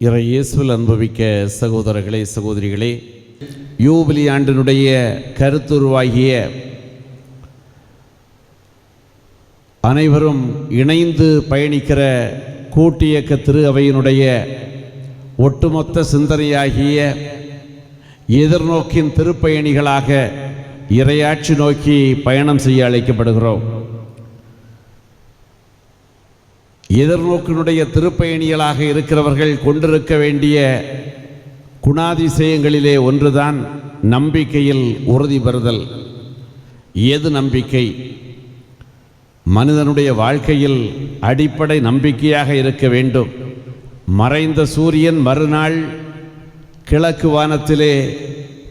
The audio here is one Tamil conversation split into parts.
இறை இயேசுவில் அனுபவிக்க சகோதரர்களே சகோதரிகளே யூபிலி ஆண்டினுடைய கருத்துருவாகிய அனைவரும் இணைந்து பயணிக்கிற கூட்டியக்க திரு அவையினுடைய ஒட்டுமொத்த சிந்தனையாகிய எதிர்நோக்கின் திருப்பயணிகளாக இறையாட்சி நோக்கி பயணம் செய்ய அழைக்கப்படுகிறோம். எதிர்நோக்கினுடைய திருப்பயணிகளாக இருக்கிறவர்கள் கொண்டிருக்க வேண்டிய குணாதிசயங்களிலே ஒன்றுதான் நம்பிக்கையில் உறுதி பெறுதல். எது நம்பிக்கை? மனிதனுடைய வாழ்க்கையில் அடிப்படை நம்பிக்கையாக இருக்க வேண்டும். மறைந்த சூரியன் மறுநாள் கிழக்கு வானத்திலே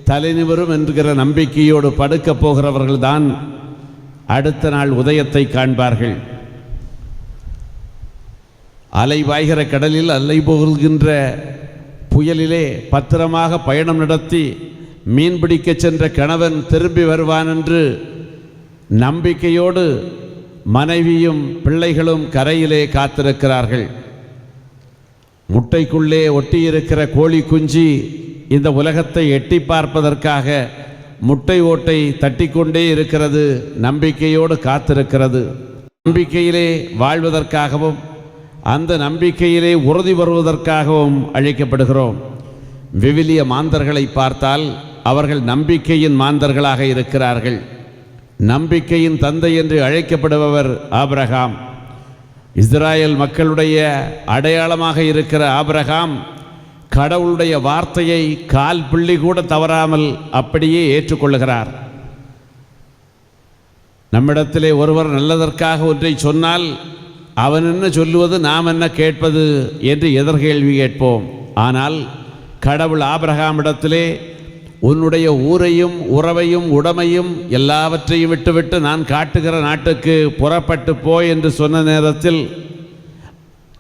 தலைநிவரும் என்கிற நம்பிக்கையோடு படுக்கப் போகிறவர்கள்தான் அடுத்த நாள் உதயத்தை காண்பார்கள். அலை வாய்கிற கடலில் அலை போகின்ற புயலிலே பத்திரமாக பயணம் நடத்தி மீன்பிடிக்கச் சென்ற கணவன் திரும்பி வருவான் என்று நம்பிக்கையோடு மனைவியும் பிள்ளைகளும் கரையிலே காத்திருக்கிறார்கள். முட்டைக்குள்ளே ஒட்டியிருக்கிற கோழி குஞ்சு இந்த உலகத்தை எட்டி பார்ப்பதற்காக முட்டை ஓட்டை தட்டிக்கொண்டே இருக்கிறது நம்பிக்கையோடு காத்திருக்கிறது. நம்பிக்கையிலே வாழ்வதற்காகவும் அந்த நம்பிக்கையிலே உறுதி வருவதற்காகவும் அழைக்கப்படுகிறோம். விவிலிய மாந்தர்களை பார்த்தால் அவர்கள் நம்பிக்கையின் மாந்தர்களாக இருக்கிறார்கள். நம்பிக்கையின் தந்தை என்று அழைக்கப்படுபவர் ஆபிரகாம். இஸ்ராயேல் மக்களுடைய அடையாளமாக இருக்கிற ஆபிரகாம் கடவுளுடைய வார்த்தையை கால் புள்ளி கூட தவறாமல் அப்படியே ஏற்றுக்கொள்ளுகிறார் நம்மிடத்திலே ஒருவர் நல்லதற்காக ஒன்றை சொன்னால் அவன் என்ன சொல்லுவது நாம் என்ன கேட்பது என்று எதிர்கேள்வி கேட்போம். ஆனால் கடவுள் ஆபிரகாமிடத்திலே உன்னுடைய ஊரையும் உறவையும் உடமையும் எல்லாவற்றையும் விட்டுவிட்டு நான் காட்டுகிற நாட்டுக்கு புறப்பட்டு போ என்று சொன்ன நேரத்தில்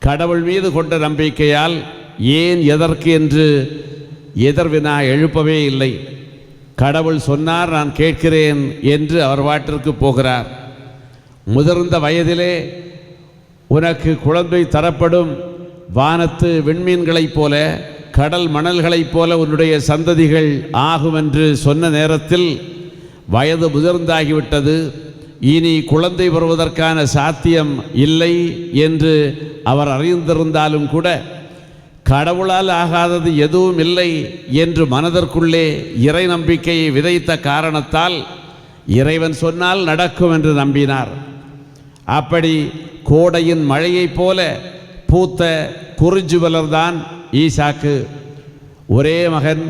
கடவுள் மீது கொண்ட நம்பிக்கையால் ஏன் எதற்கு என்று எதிர்வினா எழுப்பவே இல்லை. கடவுள் சொன்னார் நான் கேட்கிறேன் என்று அவர் வாட்டிற்கு போகிறார். முதிர்ந்த வயதிலே உனக்கு குழந்தை தரப்படும் வானத்து விண்மீன்களைப் போல கடல் மணல்களைப் போல உன்னுடைய சந்ததிகள் ஆகும் என்று சொன்ன நேரத்தில் வயது முதிர்ந்தாகிவிட்டது. இனி குழந்தை வருவதற்கான சாத்தியம் இல்லை என்று அவர் அறிந்திருந்தாலும் கூட கடவுளால் ஆகாதது எதுவும் இல்லை என்று மனதிற்குள்ளே இறை நம்பிக்கையை விதைத்த காரணத்தால் இறைவன் சொன்னால் நடக்கும் என்று நம்பினார். அப்படி கோடையின் மழையைப் போல பூத்த குறிஞ்சுவலர்தான் ஈசாக்கு. ஒரே மகன்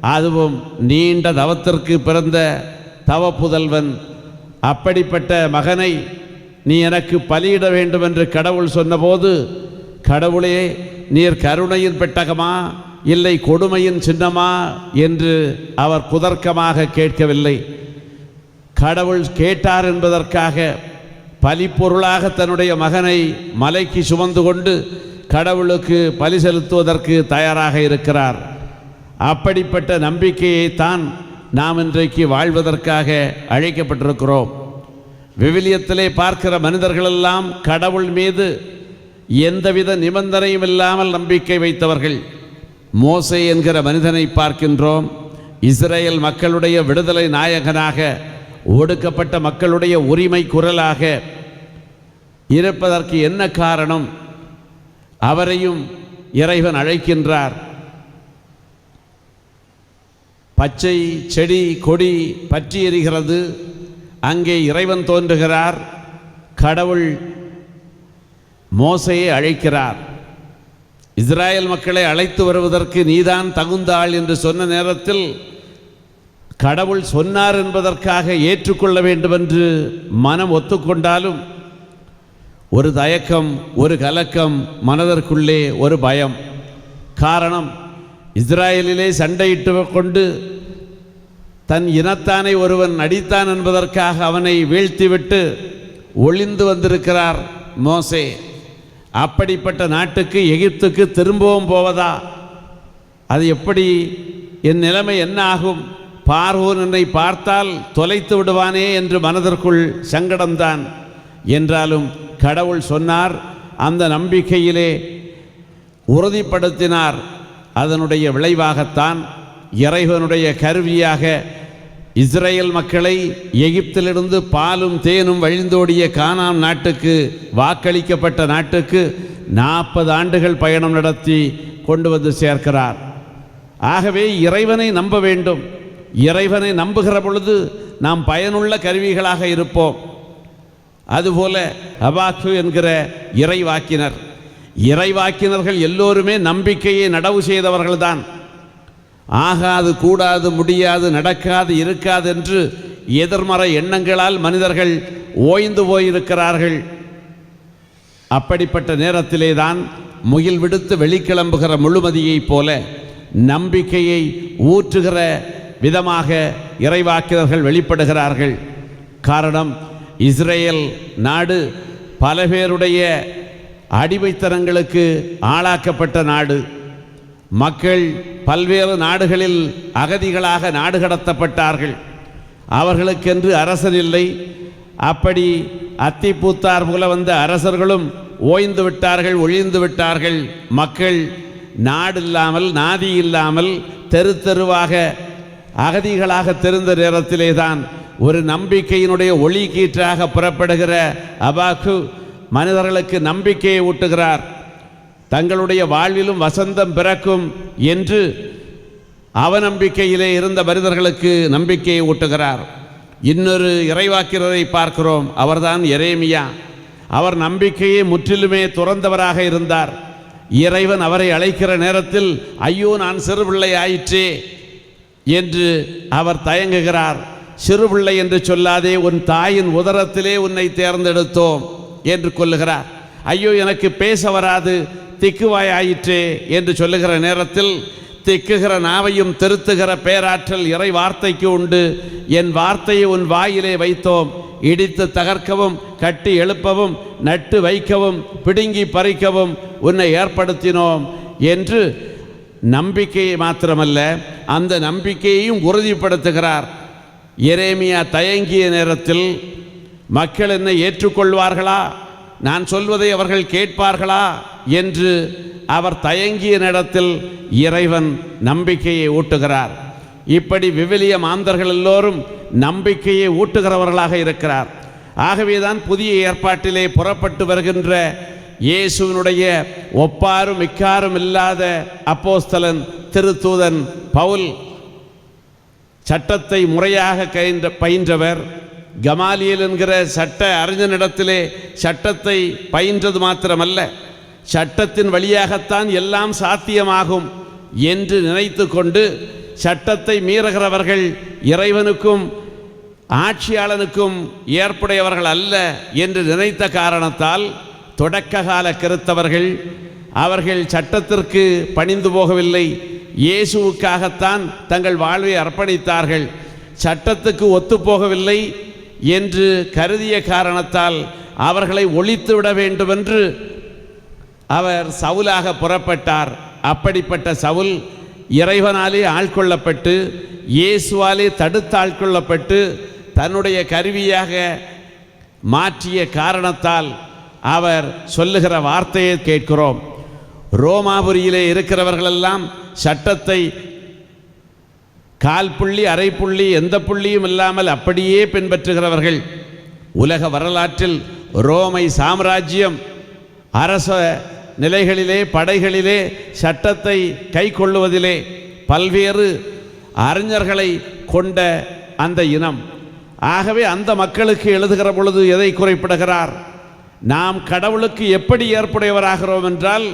அதுவும் நீண்ட தவத்திற்கு பிறந்த தவ புதல்வன். அப்படிப்பட்ட மகனை நீ எனக்கு பலியிட வேண்டும் என்று கடவுள் சொன்னபோது கடவுளே நீர் கருணையின் பெட்டகமா இல்லை கொடுமையின் சின்னமா என்று அவர் குதர்க்கமாக கேட்கவில்லை. கடவுள் கேட்டார் என்பதற்காக பலிப்பொருளாக தன்னுடைய மகனை மலைக்கு சுமந்து கொண்டு கடவுளுக்கு பலி செலுத்துவதற்கு தயாராக இருக்கிறார். அப்படிப்பட்ட நம்பிக்கையை தான் நாம் இன்றைக்கு வாழ்வதற்காக அழைக்கப்பட்டிருக்கிறோம். விவிலியத்திலே பார்க்கிற மனிதர்களெல்லாம் கடவுள் மீது எந்தவித நிபந்தனையும் இல்லாமல் நம்பிக்கை வைத்தவர்கள். மோசை என்கிற மனிதனை பார்க்கின்றோம். இஸ்ரேல் மக்களுடைய விடுதலை நாயகனாக ஒடுக்கப்பட்ட மக்களுடைய உரிமை குரலாக இருப்பதற்கு என்ன காரணம்? அவரையும் இறைவன் அழைக்கின்றார். பச்சை செடி கொடி பற்றி எரிகிறது அங்கே இறைவன் தோன்றுகிறார். கடவுள் மோசையை அழைக்கிறார். இஸ்ராயல் மக்களை அழைத்து வருவதற்கு நீதான் தகுந்த ஆள் என்று சொன்ன நேரத்தில் கடவுள் சொன்னார் என்பதற்காக ஏற்றுக்கொள்ள வேண்டும் என்று மனம் ஒத்துக்கொண்டாலும் ஒரு தயக்கம் ஒரு கலக்கம் மனதிற்குள்ளே ஒரு பயம். காரணம் இஸ்ராயலிலே சண்டையிட்டு கொண்டு தன் இனத்தானை ஒருவன் நடித்தான் என்பதற்காக அவனை வீழ்த்திவிட்டு ஒளிந்து வந்திருக்கிறார் மோசே. அப்படிப்பட்ட நாட்டுக்கு எகிப்துக்கு திரும்பவும் போவதா? அது எப்படி? என் நிலைமை என்ன ஆகும்? பார்வோன் என்னை பார்த்தால் தொலைத்து விடுவானே என்று மனதிற்குள் சங்கடம்தான். என்றாலும் கடவுள் சொன்னார் அந்த நம்பிக்கையிலே உறுதிப்படுத்தினார். அதனுடைய விளைவாகத்தான் இறைவனுடைய கருவியாக இஸ்ரேல் மக்களை எகிப்திலிருந்து பாலும் தேனும் வழிந்தோடிய கானாம் நாட்டுக்கு வாக்களிக்கப்பட்ட நாட்டுக்கு நாற்பது ஆண்டுகள் பயணம் நடத்தி கொண்டு வந்து சேர்க்கிறார். ஆகவே இறைவனை நம்ப வேண்டும். இறைவனை நம்புகிற பொழுது நாம் பயனுள்ள கருவிகளாக இருப்போம். அதுபோல அபாக்கு என்கிற இறைவாக்கினர். இறைவாக்கினர்கள் எல்லோருமே நம்பிக்கையை நடவு செய்தவர்கள்தான். ஆகாது கூடாது முடியாது நடக்காது இருக்காது என்று எதிர்மறை எண்ணங்களால் மனிதர்கள் ஓய்ந்து போயிருக்கிறார்கள். அப்படிப்பட்ட நேரத்திலே தான் முகில் விடுத்து வெளிக்கிளம்புகிற முழுமதியைப் போல நம்பிக்கையை ஊற்றுகிற விதமாக இறைவாக்கினர்கள் வெளிப்படுகிறார்கள். காரணம் இஸ்ரேல் நாடு பல பேருடைய அடிமைத்தனங்களுக்கு ஆளாக்கப்பட்ட நாடு. மக்கள் பல்வேறு நாடுகளில் அகதிகளாக நாடு கடத்தப்பட்டார்கள். அவர்களுக்கென்று அரசர் இல்லை. அப்படி அத்திப்பூத்தார் போல வந்த அரசர்களும் ஓய்ந்து விட்டார்கள் ஒழிந்து விட்டார்கள். மக்கள் நாடு இல்லாமல் நாதி இல்லாமல் தெரு தெருவாக அகதிகளாக தெரிந்த நேரத்திலே தான் ஒரு நம்பிக்கையினுடைய ஒளி கீற்றாக புறப்படுகிற அபாக்கு மனிதர்களுக்கு நம்பிக்கையை ஊட்டுகிறார். தங்களுடைய வாழ்விலும் வசந்தம் பிறக்கும் என்று அவநம்பிக்கையிலே இருந்த மனிதர்களுக்கு நம்பிக்கையை ஊட்டுகிறார். இன்னொரு இறைவாக்கிறரை பார்க்கிறோம் அவர்தான் எரேமியா. அவர் நம்பிக்கையை முற்றிலுமே துறந்தவராக இருந்தார். இறைவன் அவரை அழைக்கிற நேரத்தில் ஐயோ நான் சிறுபிள்ளை ஆயிற்றே என்று அவர் தயங்குகிறார். சிறுபிள்ளை என்று சொல்லாதே உன் தாயின் உதரத்திலே உன்னை தேர்ந்தெடுத்தோம் என்று கொள்ளுகிறார் ஐயோ எனக்கு பேச வராது திக்குவாய் ஆயிற்றே என்று சொல்லுகிற நேரத்தில் திக்குகிற நாவையும் திருத்துகிற பேராற்றல் இறை வார்த்தைக்கு உண்டு. என் வார்த்தையை உன் வாயிலே வைத்தோம் இடித்து தகர்க்கவும் கட்டி எழுப்பவும் நட்டு வைக்கவும் பிடுங்கி பறிக்கவும் உன்னை ஏற்படுத்தினோம் என்று நம்பிக்கையை மாத்திரமல்ல அந்த நம்பிக்கையையும் உறுதிப்படுத்துகிறார். எரேமியா தயங்கிய நேரத்தில் மக்கள் என்னை ஏற்றுக்கொள்வார்களா? நான் சொல்வதை அவர்கள் கேட்பார்களா? என்று அவர் தயங்கிய நேரத்தில் இறைவன் நம்பிக்கையை ஊட்டுகிறார். இப்படி விவிலிய மாந்தர்கள் எல்லோரும் நம்பிக்கையை ஊட்டுகிறவர்களாக இருக்கிறார். ஆகவேதான் புதிய ஏற்பாட்டிலே புறப்பட்டு வருகின்ற இயேசுவினுடைய ஒப்பாரும் மிக்காரும் இல்லாத அப்போஸ்தலன் திருத்தூதன் பவுல் சட்டத்தை முறையாக கயின்ற பயின்றவர். கமாலியல் என்கிற சட்ட அறிஞனிடத்திலே சட்டத்தை பயின்றது மாத்திரமல்ல. சட்டத்தின் வழியாகத்தான் எல்லாம் சாத்தியமாகும் என்று நினைத்து கொண்டு சட்டத்தை மீறுகிறவர்கள் இறைவனுக்கும் ஆட்சியாளனுக்கும் ஏற்புடையவர்கள் அல்ல என்று நினைத்த காரணத்தால் தொடக்க கால கிறித்தவர்கள் அவர்கள் சட்டத்திற்கு பணிந்து போகவில்லை. இயேசுவுக்காகத்தான் தங்கள் வாழ்வை அர்ப்பணித்தார்கள். சட்டத்துக்கு ஒத்துப்போகவில்லை என்று கருதிய காரணத்தால் அவர்களை ஒழித்து விட வேண்டுமென்று அவர் சவுலாக புறப்பட்டார். அப்படிப்பட்ட சவுல் இறைவனாலே ஆட்கொள்ளப்பட்டு இயேசுவாலே தடுத்து ஆட்கொள்ளப்பட்டு தன்னுடைய கருவியாக மாற்றிய காரணத்தால் அவர் சொல்லுகிற வார்த்தையை கேட்கிறோம். ரோமாபுரியிலே இருக்கிறவர்களெல்லாம் சட்டத்தை கால் புள்ளி அரை புள்ளி எந்த புள்ளியும் இல்லாமல் அப்படியே பின்பற்றுகிறவர்கள். உலக வரலாற்றில் ரோமை சாம்ராஜ்யம் அரச நிலைகளிலே படைகளிலே சட்டத்தை கை கொள்ளுவதிலே பல்வேறு அறிஞர்களை கொண்ட அந்த இனம். ஆகவே அந்த மக்களுக்கு எழுதுகிற பொழுது எதை குறிப்பிடுகிறார்? நாம் கடவுளுக்கு எப்படி ஏற்புடையவராகிறோம் என்றால்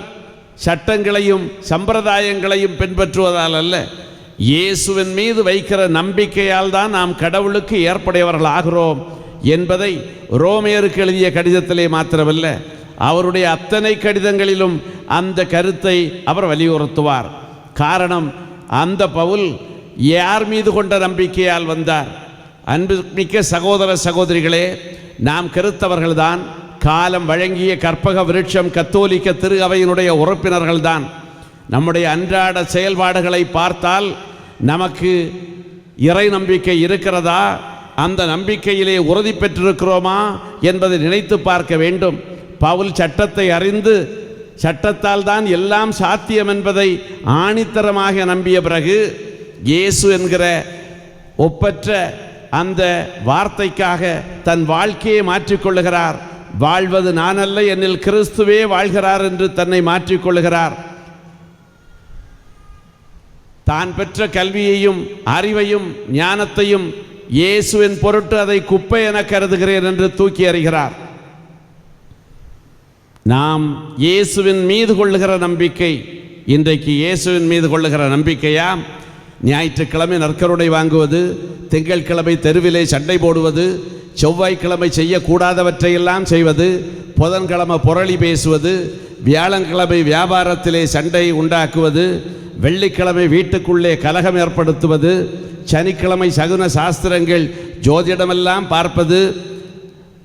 சட்டங்களையும் சம்பிரதாயங்களையும் பின்பற்றுவதால் அல்ல. இயேசுவின் மீது வைக்கிற நம்பிக்கையால் தான் நாம் கடவுளுக்கு ஏற்புடையவர்கள் ஆகிறோம் என்பதை ரோமியருக்கு எழுதிய கடிதத்திலே மாத்திரமல்ல அவருடைய அத்தனை கடிதங்களிலும் அந்த கருத்தை அவர் வலியுறுத்துவார். காரணம் அந்த பவுல் யார் மீது கொண்ட நம்பிக்கையால் வந்தார்? அன்புமிக்க சகோதர சகோதரிகளே நாம் கருத்தவர்கள்தான். காலம் வழங்கிய கற்பக விருட்சம் கத்தோலிக்க திரு அவையினுடைய உறுப்பினர்கள்தான். நம்முடைய அன்றாட செயல்பாடுகளை பார்த்தால் நமக்கு இறை நம்பிக்கை இருக்கிறதா? அந்த நம்பிக்கையிலே உறுதி பெற்றிருக்கிறோமா என்பதை நினைத்து பார்க்க வேண்டும். பவுல் சட்டத்தை அறிந்து சட்டத்தால் தான் எல்லாம் சாத்தியம் என்பதை ஆணித்தரமாக நம்பிய பிறகு இயேசு என்கிற ஒப்பற்ற அந்த வார்த்தைக்காக தன் வாழ்க்கையை மாற்றிக்கொள்ளுகிறார். வாழ்வது நானல்ல என்னில் கிறிஸ்துவே வாழ்கிறார் என்று தன்னை மாற்றிக்கொள்கிறார். தான் பெற்ற கல்வியையும் அறிவையும் ஞானத்தையும் இயேசுவின் பொருட்டு அதை குப்பை என கருதுகிறேன் என்று தூக்கி அறிகிறார் நாம் இயேசுவின் மீது கொள்ளுகிற நம்பிக்கை இன்றைக்கு இயேசுவின் மீது கொள்ளுகிற நம்பிக்கையா? ஞாயிற்றுக்கிழமை நற்கருணை வாங்குவது திங்கட்கிழமை தெருவிலே சண்டை போடுவது செவ்வாய்க்கிழமை செய்யக்கூடாதவற்றையெல்லாம் செய்வது புதன்கிழமை புரளி பேசுவது வியாழக்கிழமை வியாபாரத்திலே சண்டை உண்டாக்குவது வெள்ளிக்கிழமை வீட்டுக்குள்ளே கலகம் ஏற்படுத்துவது சனிக்கிழமை சகுன சாஸ்திரங்கள் ஜோதிடமெல்லாம் பார்ப்பது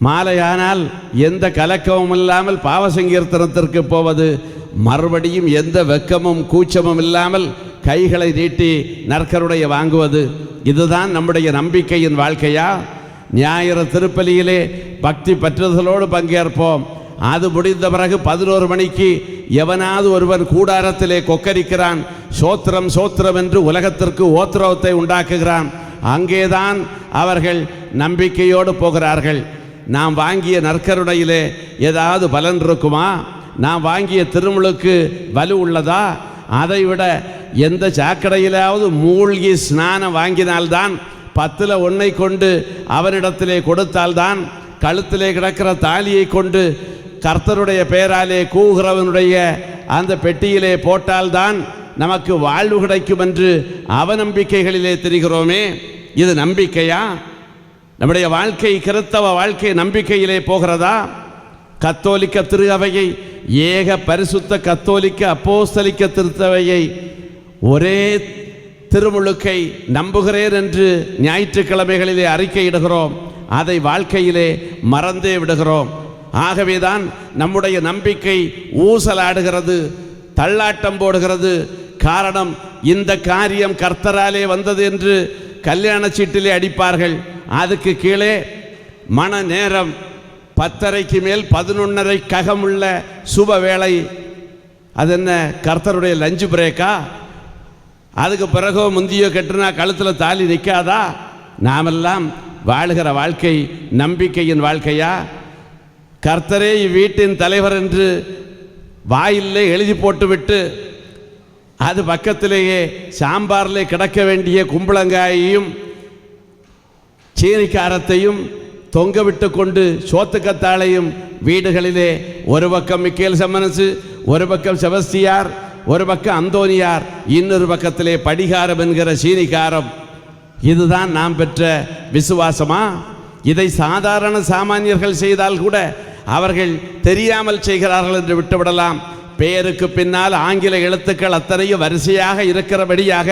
மாலையானால் எந்த கலக்கமும் இல்லாமல் பாவசங்கீர்த்தனத்திற்கு போவது மறுபடியும் எந்த வெக்கமும் கூச்சமும் இல்லாமல் கைகளை நீட்டி நற்கருடைய வாங்குவது. இதுதான் நம்முடைய நம்பிக்கையின் வாழ்க்கையா? ஞாயிறு திருப்பலியிலே பக்தி பற்றுதலோடு பங்கேற்போம். அது முடிந்த பிறகு பதினோரு மணிக்கு எவனாவது ஒருவன் கூடாரத்திலே கொக்கரிக்கிறான். சோத்திரம் சோத்திரம் என்று உலகத்திற்கு ஓத்திரவத்தை உண்டாக்குகிறான். அங்கேதான் அவர்கள் நம்பிக்கையோடு போகிறார்கள். நாம் வாங்கிய நற்கருணையிலே ஏதாவது பலன் இருக்குமா? நான் வாங்கிய திருமுழுக்கு வலு உள்ளதா? அதைவிட எந்த சாக்கடையிலாவது மூழ்கி ஸ்நானம் வாங்கினால்தான் பத்தில் ஒன்றை கொண்டு அவனிடத்திலே கொடுத்தால்தான் கழுத்திலே கிடக்கிற தாலியை கொண்டு கர்த்தருடைய பெயராலே கூகிறவனுடைய அந்த பெட்டியிலே போட்டால்தான் நமக்கு வாழ்வு கிடைக்கும் என்று அவநம்பிக்கைகளிலே தெரிகிறோமே. இது நம்பிக்கையா? நம்முடைய வாழ்க்கை கிறித்தவ வாழ்க்கை நம்பிக்கையிலே போகிறதா? கத்தோலிக்க திருஅவையை ஏக பரிசுத்த கத்தோலிக்க அப்போஸ்தலிக்க திருத்தவையை ஒரே திருமுழுக்கை நம்புகிறேன் என்று ஞாயிற்றுக்கிழமைகளிலே அறிக்கையிடுகிறோம். அதை வாழ்க்கையிலே மறந்தே விடுகிறோம். ஆகவேதான் நம்முடைய நம்பிக்கை ஊசலாடுகிறது தள்ளாட்டம் போடுகிறது. காரணம் இந்த காரியம் கர்த்தராலே வந்தது என்று கல்யாண சீட்டிலே அடிப்பார்கள். அதுக்கு கீழே மன நேரம் பத்தரைக்கு மேல் பதினொன்னரை ககமுள்ள சுப வேலை அது என்ன கர்த்தருடைய லஞ்சு பிரேக்கா? அதுக்கு பிறகோ முந்தியோ கெட்டுனா கழுத்தில் தாலி நிற்காதா நாமெல்லாம் வாழுகிற வாழ்க்கை நம்பிக்கையின் வாழ்க்கையா? கர்த்தரே இவ்வீட்டின் தலைவர் என்று வாயிலே எழுதி போட்டுவிட்டு அது பக்கத்திலேயே சாம்பாரில் கிடக்க வேண்டிய கும்பளங்காயையும் சீனிக்காரத்தையும் தொங்க விட்டு கொண்டு சோத்துக்கத்தாழையும் வீடுகளிலே ஒரு பக்கம் மிக்கேல் சமனசு ஒரு பக்கம் செபஸ்தியார் ஒரு பக்கம் அந்தோனியார் இன்னொரு பக்கத்திலே படிகாரம் என்கிற சீனிகாரம். இதுதான் நாம் பெற்ற விசுவாசமா? இதை சாதாரண சாமானியர்கள் செய்தால் கூட அவர்கள் தெரியாமல் செய்கிறார்கள் என்று விட்டுவிடலாம். பெயருக்கு பின்னால் ஆங்கில எழுத்துக்கள் அத்தனையும் வரிசையாக இருக்கிறபடியாக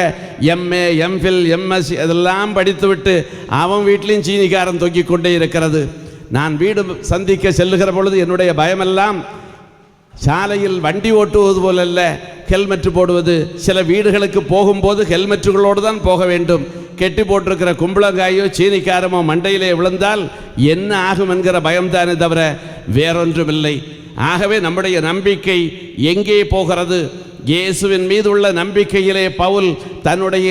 எம்ஏ எம்ஃபில் எம்எஸ் இதெல்லாம் படித்துவிட்டு அவன் வீட்லேயும் சீனிக்காரன் தொங்கிக் கொண்டே இருக்கிறது. நான் வீடு சந்திக்க செல்லுகிற பொழுது என்னுடைய பயமெல்லாம் சாலையில் வண்டி ஓட்டுவது போலல்ல ஹெல்மெட் போடுவது. சில வீடுகளுக்கு போகும்போது ஹெல்மெட்டுகளோடு தான் போக வேண்டும். கெட்டி போட்டிருக்கிற கும்பளங்காயோ சீனிக்காரமோ மண்டையிலே விழுந்தால் என்ன ஆகும் என்கிற பயம்தானே தவிர வேறொன்றுமில்லை. ஆகவே நம்முடைய நம்பிக்கை எங்கே போகிறது? இயேசுவின் மீது உள்ள நம்பிக்கையிலே பவுல் தன்னுடைய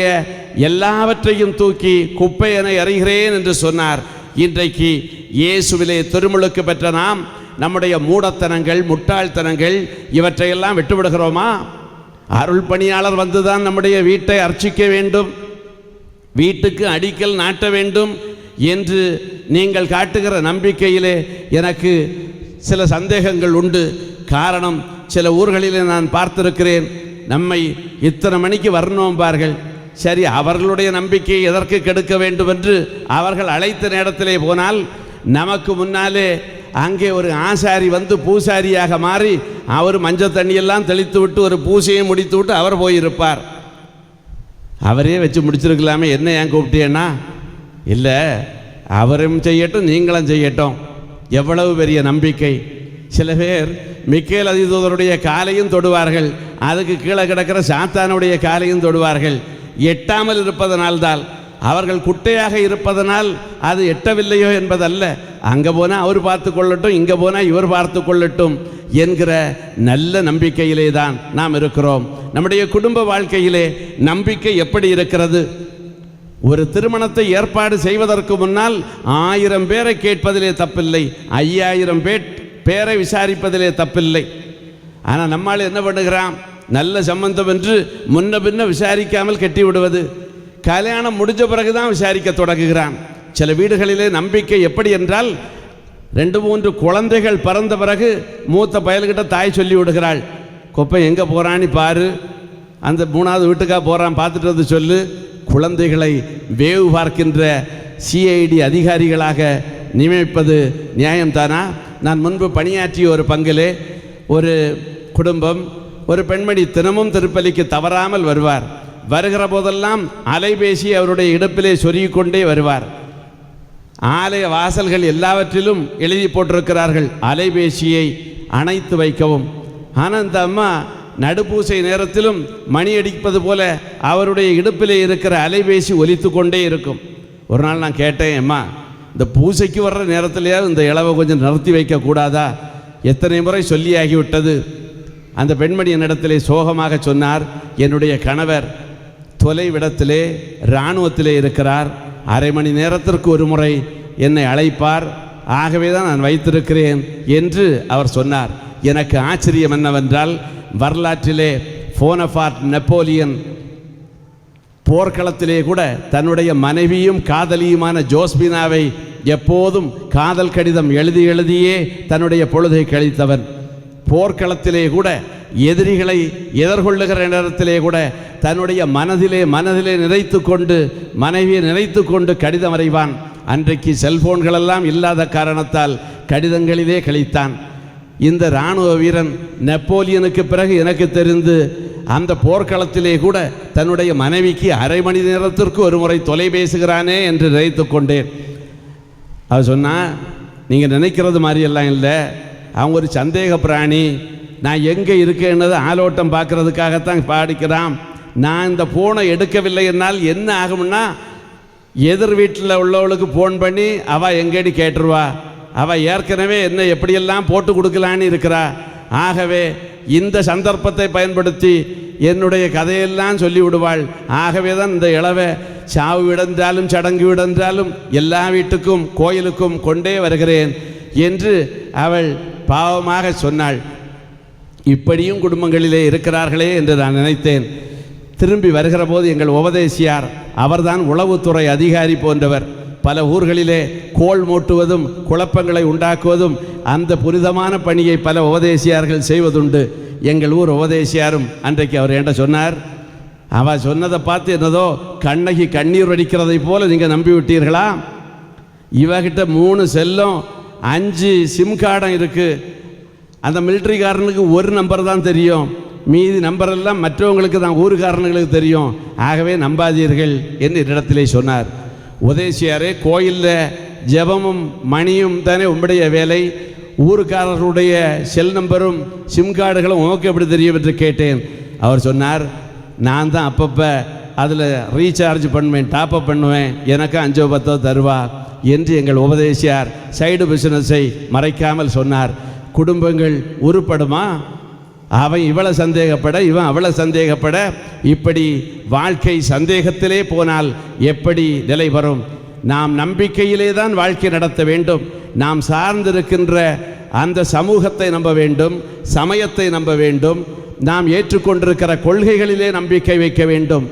எல்லாவற்றையும் தூக்கி குப்பை என எறிகிறேன் என்று சொன்னார். இன்றைக்கு இயேசுவிலே திருமுழுக்கு பெற்ற நாம் நம்முடைய மூடத்தனங்கள் முட்டாள்தனங்கள் இவற்றையெல்லாம் விட்டுவிடுகிறோமா? அருள் பணியாளர் வந்துதான் நம்முடைய வீட்டை அர்ச்சிக்க வேண்டும். வீட்டுக்கு அடிக்கல் நாட்ட வேண்டும் என்று நீங்கள் காட்டுகிற நம்பிக்கையிலே எனக்கு சில சந்தேகங்கள் உண்டு. காரணம் சில ஊர்களிலே நான் பார்த்திருக்கிறேன். நம்மை இத்தனை மணிக்கு வரணும்பார்கள் சரி அவர்களுடைய நம்பிக்கையை எதற்கு கெடுக்க வேண்டும் என்று அவர்கள் அழைத்த நேரத்திலே போனால் நமக்கு முன்னாலே அங்கே ஒரு ஆசாரி வந்து பூசாரியாக மாறி அவர் மஞ்சள் தண்ணியெல்லாம் தெளித்து விட்டு ஒரு பூசையை முடித்து விட்டு அவர் போயிருப்பார். அவரே வச்சு முடிச்சிருக்கலாமே என்ன ஏன் கூப்பிட்டேன்னா? இல்லை அவரும் செய்யட்டும் நீங்களும் செய்யட்டும். எவ்வளவு பெரிய நம்பிக்கை. சில பேர் மிக்கேல் அதிதூதருடைய காலையும் தொடுவார்கள். அதுக்கு கீழே கிடக்கிற சாத்தானுடைய காலையும் தொடுவார்கள். எட்டாமல் இருப்பதனால்தான். அவர்கள் குட்டையாக இருப்பதனால் அது எட்டவில்லையோ என்பதல்ல. அங்கே போனால் அவர் பார்த்து கொள்ளட்டும் இங்கே போனால் இவர் பார்த்து கொள்ளட்டும் என்கிற நல்ல நம்பிக்கையிலே தான் நாம் இருக்கிறோம். நம்முடைய குடும்ப வாழ்க்கையிலே நம்பிக்கை எப்படி இருக்கிறது? ஒரு திருமணத்தை ஏற்பாடு செய்வதற்கு முன்னால் ஆயிரம் பேரை கேட்பதிலே தப்பில்லை ஐயாயிரம் பேர் பேரை விசாரிப்பதிலே தப்பில்லை. ஆனால் நம்மால் என்ன பண்ணுகிறான் நல்ல சம்பந்தம் என்று முன்ன பின்ன விசாரிக்காமல் கட்டி விடுவது கல்யாணம் முடிஞ்ச பிறகு தான் விசாரிக்க தொடங்குகிறான் சில வீடுகளிலே நம்பிக்கை எப்படி என்றால் ரெண்டு மூன்று குழந்தைகள் பிறந்த பிறகு மூத்த பயல்கிட்ட தாய் சொல்லி விடுகிறாள் குப்பை எங்கே போகிறான்னு பாரு. அந்த மூணாவது வீட்டுக்கா போகிறான் பார்த்துட்டு வந்து சொல்லு. குழந்தைகளை வேவு பார்க்கின்ற சிஐடி அதிகாரிகளாக நியமிப்பது நியாயம்தானா நான் முன்பு பணியாற்றிய ஒரு பங்கிலே ஒரு குடும்பம் ஒரு பெண்மணி தினமும் திருப்பலிக்கு தவறாமல் வருவார். வருகிற போதெல்லாம் அலைபேசி அவருடைய இடுப்பிலே சொருகிக்கொண்டே வருவார். ஆலய வாசல்கள் எல்லாவற்றிலும் எழுதி போட்டிருக்கிறார்கள் அலைபேசியை அணைத்து வைக்கவும். ஆனால் இந்த அம்மா நடுப்பூசை நேரத்திலும் மணி அடிப்பது போல அவருடைய இடுப்பில் இருக்கிற அலைபேசி ஒலித்து கொண்டே இருக்கும். ஒரு நாள் நான் கேட்டேன் அம்மா இந்த பூசைக்கு வர்ற நேரத்திலேயாவது இந்த இளவை கொஞ்சம் நிறுத்தி வைக்கக்கூடாதா எத்தனை முறை சொல்லியாகிவிட்டது? அந்த பெண்மணி என்னிடத்திலே சோகமாக சொன்னார் என்னுடைய கணவர் தொலைவிடத்திலே இராணுவத்திலே இருக்கிறார். அரை மணி நேரத்திற்கு ஒரு முறை என்னை அழைப்பார். ஆகவே தான் நான் வைத்திருக்கிறேன் என்று அவர் சொன்னார். எனக்கு ஆச்சரியம் என்னவென்றால் வரலாற்றிலே போனபார்ட் நெப்போலியன் போர்க்களத்திலே கூட தன்னுடைய மனைவியும் காதலியுமான ஜோஸ்பினாவை எப்போதும் காதல் கடிதம் எழுதி எழுதியே தன்னுடைய பொழுதை கழித்தவன் போர்க்களத்திலே கூட எதிரிகளை எதிர்கொள்ளுகிற நேரத்திலே கூட தன்னுடைய மனதிலே மனதிலே நிறைத்து கொண்டு மனைவியை நிறைத்து கொண்டு கடிதம் வரைவான். அன்றைக்கு செல்போன்களெல்லாம் இல்லாத காரணத்தால் கடிதங்களிலே கழித்தான். இந்த இராணுவ வீரன் நெப்போலியனுக்கு பிறகு எனக்கு தெரிந்து அந்த போர்க்களத்திலே கூட தன்னுடைய மனைவிக்கு அரை மணி நேரத்திற்கு ஒரு முறை தொலை பேசுகிறானே என்று நினைத்து கொண்டேன். அவர் சொன்னால் நீங்கள் நினைக்கிறது மாதிரியெல்லாம் இல்லை. அவங்க ஒரு சந்தேக பிராணி. நான் எங்கே இருக்கேன்னது ஆலோட்டம் பார்க்குறதுக்காகத்தான் பாடிக்கிறான். நான் இந்த ஃபோனை எடுக்கவில்லை என்னால் என்ன ஆகும்னா எதிர் வீட்டில் உள்ளவளுக்கு ஃபோன் பண்ணி அவள் எங்கேடி கேட்டுருவா? அவள் ஏற்கனவே என்ன எப்படியெல்லாம் போட்டு கொடுக்கலான்னு இருக்கிறா? ஆகவே இந்த சந்தர்ப்பத்தை பயன்படுத்தி என்னுடைய கதையெல்லாம் சொல்லி விடுவாள். ஆகவே தான் இந்த இளவை சாவு விடன்றாலும் சடங்கு விடன்றாலும் எல்லா வீட்டுக்கும் கோயிலுக்கும் கொண்டே வருகிறேன் என்று அவள் பாவமாக சொன்னாள். இப்படியும் குடும்பங்களிலே இருக்கிறார்களே என்று நான் நினைத்தேன். திரும்பி வருகிற போது எங்கள் உபதேசியார் அவர்தான் உளவுத்துறை அதிகாரி போன்றவர். பல ஊர்களிலே கோல் மூட்டுவதும் குழப்பங்களை உண்டாக்குவதும் அந்த புனிதமான பணியை பல உபதேசியார்கள் செய்வதுண்டு. எங்கள் ஊர் உபதேசியாரும் அன்றைக்கு அவர் என்கிட்ட சொன்னார் அவர் சொன்னதை பார்த்து என்னதோ கண்ணகி கண்ணீர் வடிக்கிறதை போல நீங்கள் நம்பி விட்டீர்களா? இவகிட்ட மூணு செல்லும் அஞ்சு சிம் கார்டும் இருக்குது அந்த மிலிட்ரிக்காரனுக்கு ஒரு நம்பர் தான் தெரியும். மீதி நம்பர் எல்லாம் மற்றவங்களுக்கு தான் ஊருக்காரனுங்களுக்கு தெரியும். ஆகவே நம்பாதீர்கள் என்று இடத்திலே சொன்னார். உதயசியாரே கோயிலில் ஜெபமும் மணியும் தானே உம்முடைய வேலை. ஊருக்காரர்களுடைய செல் நம்பரும் சிம் கார்டுகளும் உனக்கு எப்படி தெரியும் என்று கேட்டேன். அவர் சொன்னார் நான் தான் அப்பப்போ அதில் ரீசார்ஜ் பண்ணுவேன் டாப்அப் பண்ணுவேன் எனக்கும் அஞ்சோ பத்தோ தருவா என்று எங்கள் உபதேசியார் சைடு பிஸ்னஸை மறைக்காமல் சொன்னார். குடும்பங்கள் உருப்படுமா? அவன் இவளை சந்தேகப்பட இவன் அவளை சந்தேகப்பட இப்படி வாழ்க்கை சந்தேகத்திலே போனால் எப்படி நிலை வரும்? நாம் நம்பிக்கையிலே தான் வாழ்க்கை நடத்த வேண்டும். நாம் சார்ந்திருக்கின்ற அந்த சமூகத்தை நம்ப வேண்டும் சமயத்தை நம்ப வேண்டும். நாம் ஏற்றுக்கொண்டிருக்கிற கொள்கைகளிலே நம்பிக்கை வைக்க வேண்டும்.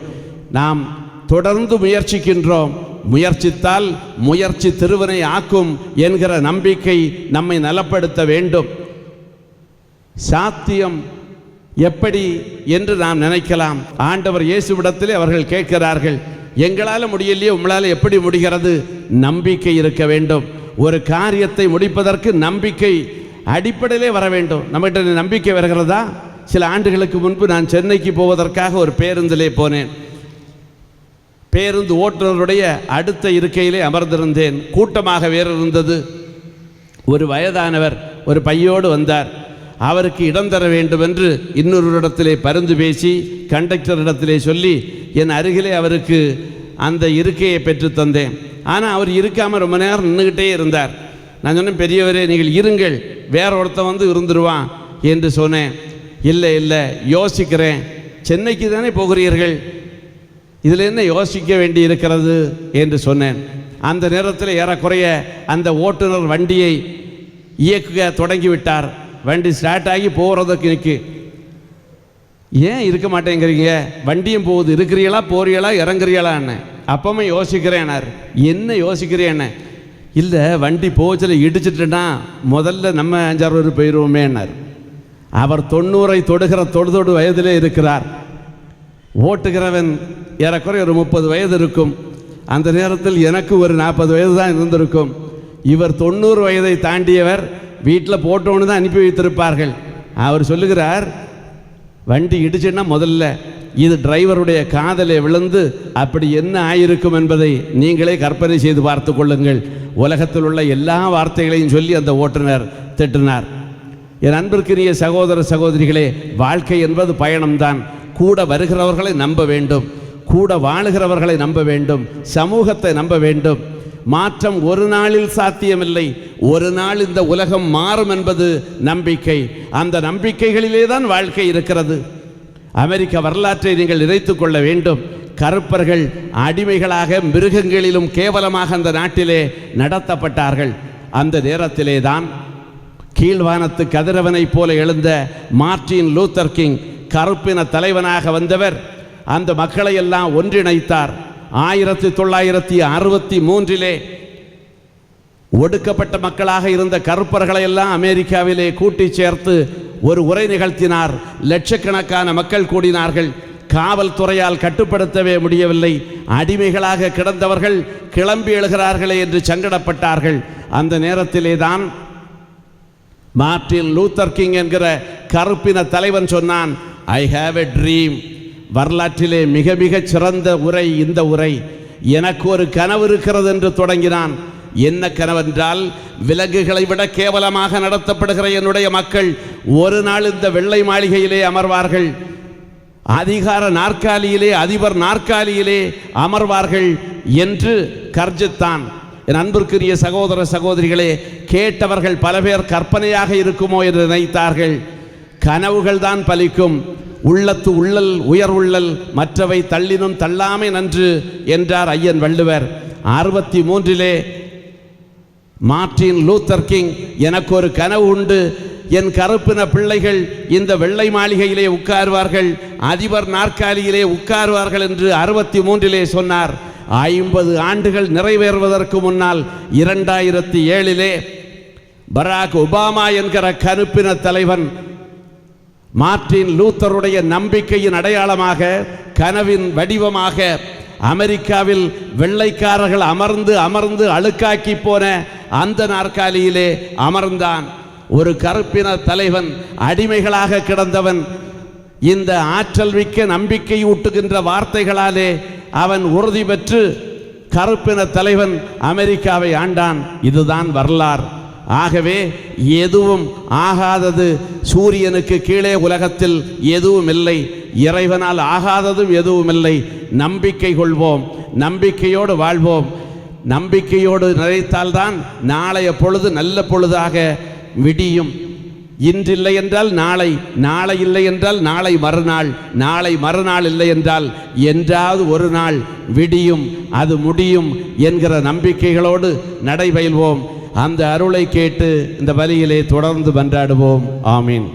நாம் தொடர்ந்து முயற்சிக்கின்றோம். முயற்சித்தால் முயற்சி திருவினை ஆக்கும் என்கிற நம்பிக்கை நம்மை நலப்படுத்த வேண்டும். சாத்தியம் எப்படி என்று நாம் நினைக்கலாம். ஆண்டவர் இயேசுவிடத்திலே அவர்கள் கேட்கிறார்கள் எங்களால் முடியலையே உங்களால் எப்படி முடிகிறது? நம்பிக்கை இருக்க வேண்டும். ஒரு காரியத்தை முடிப்பதற்கு நம்பிக்கை அடிப்படையிலே வர வேண்டும். நம்மகிட்ட நம்பிக்கை வருகிறதா? சில ஆண்டுகளுக்கு முன்பு நான் சென்னைக்கு போவதற்காக ஒரு பேருந்திலே போனேன். பேருந்து ஓட்டுநருடைய அடுத்த இருக்கையிலே அமர்ந்திருந்தேன். கூட்டமாக வேறு இருந்தது ஒரு வயதானவர் ஒரு பையோடு வந்தார். அவருக்கு இடம் தர வேண்டும் என்று இன்னொரு இடத்திலே பருந்து பேசி கண்டக்டரிடத்திலே சொல்லி என் அருகிலே அவருக்கு அந்த இருக்கையை பெற்று தந்தேன். ஆனால் அவர் இருக்காமல் ரொம்ப நேரம் நின்றுக்கிட்டே இருந்தார். நான் சொன்னேன் பெரியவரே நீங்கள் இருங்கள். வேற ஒருத்தன் வந்து இருந்துருவான் என்று சொன்னேன். இல்லை இல்லை யோசிக்கிறேன். சென்னைக்கு தானே போகிறீர்கள்? இதில் என்ன யோசிக்க வேண்டி இருக்கிறது? என்று சொன்னேன். அந்த நேரத்தில் ஏறக்குறைய அந்த ஓட்டுநர் வண்டியை இயக்க தொடங்கிவிட்டார் வண்டி ஸ்டார்ட் ஆகி போகிறதுக்கு நிற்கு ஏன் இருக்க மாட்டேங்கிறீங்க? வண்டியும் போகுது. இருக்கிறீங்களா போறீங்களா இறங்குறீங்களான்னு அப்பவுமே யோசிக்கிறேனார் என்ன யோசிக்கிறேன்னு இல்லை வண்டி போச்சில் இடிச்சிட்டுனா முதல்ல நம்ம அஞ்சாறு பேர் போயிடுவோமேனார் அவர் தொண்ணூறை தொடுகிற தொடுதொடு வயதிலே இருக்கிறார். ஓட்டுகிறவன் ஏறக்குறைய ஒரு முப்பது வயது இருக்கும். அந்த நேரத்தில் எனக்கு ஒரு நாற்பது வயது தான் இருந்திருக்கும். இவர் தொண்ணூறு வயதை தாண்டியவர் வீட்டில் போட்டோன்னு தான் அனுப்பி வைத்திருப்பார்கள். அவர் சொல்லுகிறார் வண்டி இடிச்சுன்னா முதல்ல இது டிரைவருடைய காதலை விழுந்து அப்படி என்ன ஆயிருக்கும் என்பதை நீங்களே கற்பனை செய்து பார்த்து கொள்ளுங்கள். உலகத்தில் உள்ள எல்லா வார்த்தைகளையும் சொல்லி அந்த ஓட்டுநர் திட்டினார். என் அன்பிற்குரிய சகோதர சகோதரிகளே வாழ்க்கை என்பது பயணம்தான். கூட வருகிறவர்களை நம்ப வேண்டும். கூட வாழுகிறவர்களை நம்ப வேண்டும். சமூகத்தை நம்ப வேண்டும். மாற்றம் ஒரு நாளில் சாத்தியமில்லை. ஒரு நாள் இந்த உலகம் மாறும் என்பது நம்பிக்கை. அந்த நம்பிக்கைகளிலே தான் வாழ்க்கை இருக்கிறது. அமெரிக்க வரலாற்றை நீங்கள் இறைத்துக் கொள்ள வேண்டும். கருப்பர்கள் அடிமைகளாக மிருகங்களிலும் கேவலமாக அந்த நாட்டிலே நடத்தப்பட்டார்கள். அந்த நேரத்திலே தான் கீழ்வானத்து கதிரவனைப் போல எழுந்த மார்டின் லூத்தர் கிங் கருப்பின தலைவனாக வந்தவர். அந்த மக்களை எல்லாம் ஒன்றிணைத்தார். ஆயிரத்தி தொள்ளாயிரத்தி அறுபத்தி மூன்றிலே ஒடுக்கப்பட்ட மக்களாக இருந்த கருப்பர்களை எல்லாம் அமெரிக்காவிலே கூட்டி சேர்த்து ஒரு உரை நிகழ்த்தினார். லட்சக்கணக்கான மக்கள் கூடினார்கள். காவல்துறையால் கட்டுப்படுத்தவே முடியவில்லை. அடிமைகளாக கிடந்தவர்கள் கிளம்பி எழுகிறார்களே என்று சங்கடப்பட்டார்கள். அந்த நேரத்திலே தான் மார்டின் லூத்தர் கிங் என்கிற கருப்பின தலைவன் சொன்னான் ஐ ஹாவ் எ ட்ரீம் வரலாற்றிலே மிக மிகச் சிறந்த உரை இந்த உரை. எனக்கு ஒரு கனவு இருக்கிறது என்று தொடங்கினான். என்ன கனவென்றால் விலங்குகளை விட கேவலமாக நடத்தப்படுகிற என்னுடைய மக்கள் ஒரு நாள் இந்த வெள்ளை மாளிகையிலே அமர்வார்கள். அதிகார நாற்காலியிலே அதிபர் நாற்காலியிலே அமர்வார்கள் என்று கர்ஜித்தான். என் அன்பிற்குரிய சகோதர சகோதரிகளே கேட்டவர்கள் பல பேர் கற்பனையாக இருக்குமோ என்று நினைத்தார்கள். கனவுகள் தான் பலிக்கும். உள்ளத்து உள்ளல் உயர் உள்ளல் மற்றவை தள்ளினும் தள்ளாமை நன்று என்றார் ஐயன் வள்ளுவர். அறுபத்தி மூன்றிலே மார்ட்டின் லூத்தர் கிங் எனக்கு ஒரு கனவு உண்டு. என் கருப்பின பிள்ளைகள் இந்த வெள்ளை மாளிகையிலே உட்காருவார்கள். அதிபர் நாற்காலியிலே உட்காருவார்கள் என்று அறுபத்தி மூன்றிலே சொன்னார். ஐம்பது ஆண்டுகள் நிறைவேறுவதற்கு முன்னால் இரண்டாயிரத்தி ஏழிலே பராக் ஒபாமா என்கிற கருப்பின தலைவன் மார்ட்டின் லூத்தருடைய நம்பிக்கையின் அடையாளமாக கனவின் வடிவமாக அமெரிக்காவில் வெள்ளைக்காரர்கள் அமர்ந்து அமர்ந்து அழுக்காக்கி போன அந்த நாற்காலியிலே அமர்ந்தான். ஒரு கருப்பின தலைவன் அடிமைகளாக கிடந்தவன் இந்த ஆற்றல் மிக்க நம்பிக்கை ஊட்டுகின்ற வார்த்தைகளாலே அவன் உறுதி பெற்று கருப்பின தலைவன் அமெரிக்காவை ஆண்டான். இதுதான் வரலாறு. ஆகவே எதுவும் ஆகாதது சூரியனுக்கு கீழே உலகத்தில் எதுவும் இல்லை இறைவனால் ஆகாததும் எதுவும் இல்லை நம்பிக்கை கொள்வோம். நம்பிக்கையோடு வாழ்வோம். நம்பிக்கையோடு நினைத்தால்தான் நாளைய பொழுது நல்ல பொழுதாக விடியும். இன்றில்லை என்றால் நாளை நாளை இல்லை என்றால் நாளை மறுநாள் நாளை மறுநாள் இல்லை என்றால் என்றாவது ஒரு நாள் விடியும் அது முடியும் என்கிற நம்பிக்கைகளோடு நடைபயில்வோம். அந்த அருளை கேட்டு இந்த வழியிலே தொடர்ந்து பண்டாடுவோம் ஆமீன்.